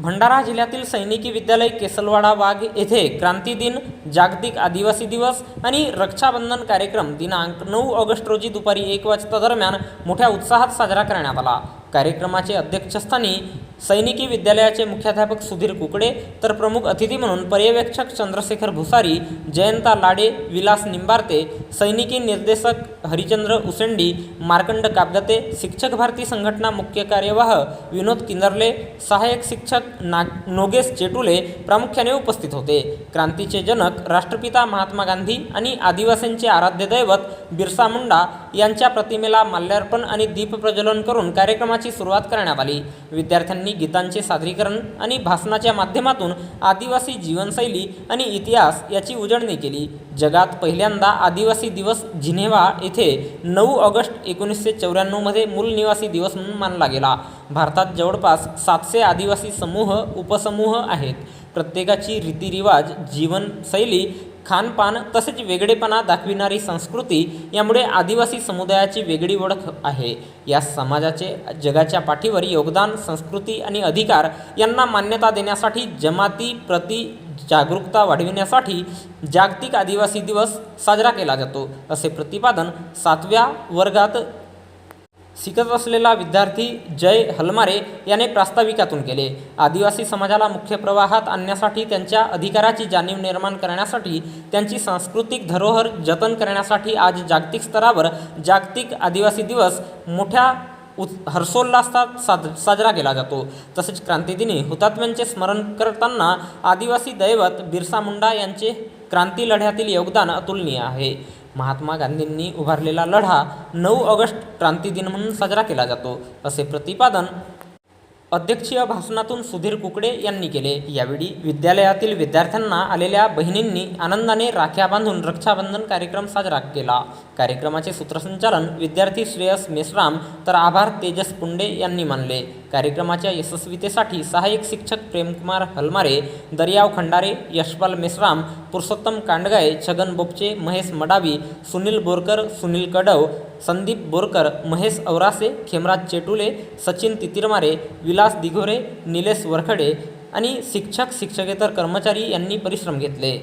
भंडारा जिल्ह्यातील सैनिकी विद्यालय केसलवाडा वाघ येथे क्रांती दिन जागतिक आदिवासी दिवस आणि रक्षाबंधन कार्यक्रम दिनांक नऊ ऑगस्ट रोजी दुपारी एक वाजता दरम्यान मोठ्या उत्साहात साजरा करण्यात आला. कार्यक्रमाचे अध्यक्षस्थानी सैनिकी विद्यालयाचे मुख्याध्यापक सुधीर कुकडे तर प्रमुख अतिथी म्हणून पर्यवेक्षक चंद्रशेखर भुसारी जयंता लाडे विलास निंबारते सैनिकी निर्देशक हरिचंद्र उसेंडी मार्कंड काबदते शिक्षक भारती संघटना मुख्य कार्यवाह विनोद किंदर्ले सहाय्यक शिक्षक ना नोगेश चेटुले प्रामुख्याने उपस्थित होते. क्रांतीचे जनक राष्ट्रपिता महात्मा गांधी आणि आदिवासींचे आराध्य दैवत बिरसा मुंडा यांच्या प्रतिमेला माल्यार्पण आणि दीपप्रज्वलन करून कार्यक्रमाची सुरुवात करण्यात आली. विद्यार्थ्यांनी गीतांचे सादरीकरण आणि भाषणाच्या माध्यमातून आदिवासी जीवनशैली आणि इतिहास याची उजळणी केली. जगात पहिल्यांदा आदिवासी दिवस जिनेव्हा येथे नऊ ऑगस्ट एकोणीसशे चौऱ्याण्णवमध्ये मूल निवासी दिवस म्हणून मानला गेला. भारतात जवळपास सातशे आदिवासी समूह उपसमूह आहेत. प्रत्येकाची रीतिरिवाज जीवनशैली खानपान तसेच वेगळेपणा दाखविणारी संस्कृती यामुळे आदिवासी समुदायाची वेगळी ओळख आहे. या समाजाचे जगाच्या पाठीवर योगदान संस्कृती आणि अधिकार यांना मान्यता देण्यासाठी जमाती प्रति जागरूकता वाढविण्यासाठी जागतिक आदिवासी दिवस साजरा केला जातो. असे प्रतिपादन सातव्या वर्गात शिकत असलेला विद्यार्थी जय हलमारे याने प्रास्ताविकातून केले. आदिवासी समाजाला मुख्य प्रवाहात आणण्यासाठी त्यांच्या अधिकाराची जाणीव निर्माण करण्यासाठी त्यांची सांस्कृतिक धरोहर जतन करण्यासाठी आज जागतिक स्तरावर जागतिक आदिवासी दिवस मोठ्या उत् हर्षोल्लासात साज साजरा केला जातो. तसेच क्रांतिदिनी हुतात्म्यांचे स्मरण करताना आदिवासी दैवत बिरसा मुंडा यांचे क्रांती लढ्यातील योगदान अतुलनीय आहे. महात्मा गांधींनी उभारलेला लढा नऊ ऑगस्ट क्रांती दिन म्हणून साजरा केला जातो असे प्रतिपादन अध्यक्षीय भाषणातून सुधीर कुकडे यांनी केले. यावेळी विद्यालयातील विद्यार्थ्यांना आलेल्या बहिणींनी आनंदाने राख्या बांधून रक्षाबंधन कार्यक्रम साजरा केला. कार्यक्रमाचे सूत्रसंचालन विद्यार्थी श्रेयस मेश्राम तर आभार तेजस पुंडे यांनी मानले. कार्यक्रमाच्या यशस्वीतेसाठी सहाय्यक शिक्षक प्रेमकुमार हलमारे दर्याव खंडारे यशपाल मेश्राम पुरुषोत्तम कांडगाय छगन बोपचे महेश मडावी सुनील बोरकर सुनील कडव संदीप बोरकर महेश औरासे खेमराज चेटुले सचिन तितिरमारे विलास दिघोरे निलेश वरखडे आणि शिक्षक शिक्षकेतर कर्मचारी यांनी परिश्रम घेतले.